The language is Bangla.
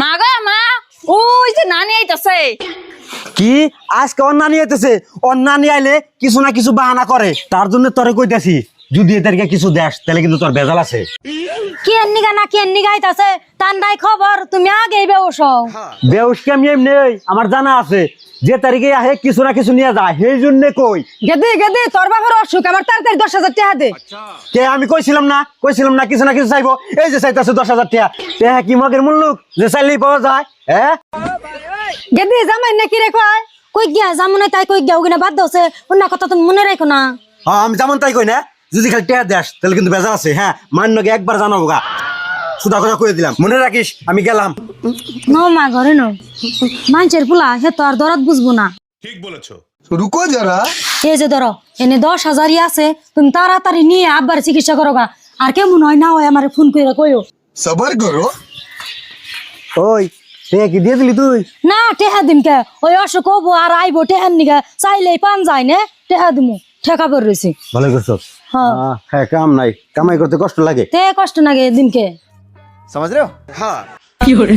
মা গো মা, ওই যে নানি আইতাছে। কি? আজকে অন্যানি আইতেছে। নানি আইলে কিছু না কিছু বাহানা করে। তার জন্য তোরে কইতাছি, যদি এদেরকে কিছু দেশ তাহলে কিন্তু তোর বেজাল আছে। কি এন্নি গানা কি এন্নি গাইতাছে তার নাই খবর তুমি আগে বেউস। বেউসকে আমি এমনি? আমার জানা আছে। যে তারিখে আহে কিছু না কিছু নিয়ে যায়। সেই জন্য কই। গেদে গেদে তোর বাবার অসুখ। আমার তাড়াতাড়ি দশ হাজার টাকা দে। কে? আমি কইছিলাম না। কইছিলাম না কিছু না কিছু চাইব। এই যে চাইতেছে দশ হাজার টাকা টাকা কি মগের মূল্যক যে চাইলেই পাওয়া যায়। হ্যাঁ? গেদে জামাই নাকি রে কয়? কই গিয়া? জামুনে তাই কই গিয়া? ওগিনা বাদ দছে অন্য কথা তুমি মনে রাখো না। হ্যাঁ আমি যেমন তাই কই না? যদি খালি টেয়া দেশ তাহলে কিন্তু বেজার আছে হ্যাঁ? মান্যকে একবার জানাব গা। সুদা কথা কয়ে দিলাম। মনে রাখিস আমি গেলাম। ন মা ঘরে নো। মাঞ্চের পোলা হে তো আর দরদ বুঝব না। ঠিক বলেছ। রুকো যারা। এই যে ধরো এনে দশ হাজারই আছে তুমি তাড়াতাড়ি নিয়ে আব্বার চিকিৎসা করো গা। আর কেমন হয় না হয় আমার ফোন করে কইও। সবার করো ওই টেহা কি দিয়ে দিলি তুই? না টেহা দিম কে ওই অসুখ হব আর আইবো টেহার নিগা চাইলেই পান যায় না টেহা দিমু। ঠেকা পড়ে রয়েছে। ভালো করছ? হ্যাঁ।, হ্যাঁ। কাম নাই। কামাই করতে কষ্ট লাগে? কষ্ট লাগে দিনকে। সমাজ রে? হ্যাঁ। কি করে?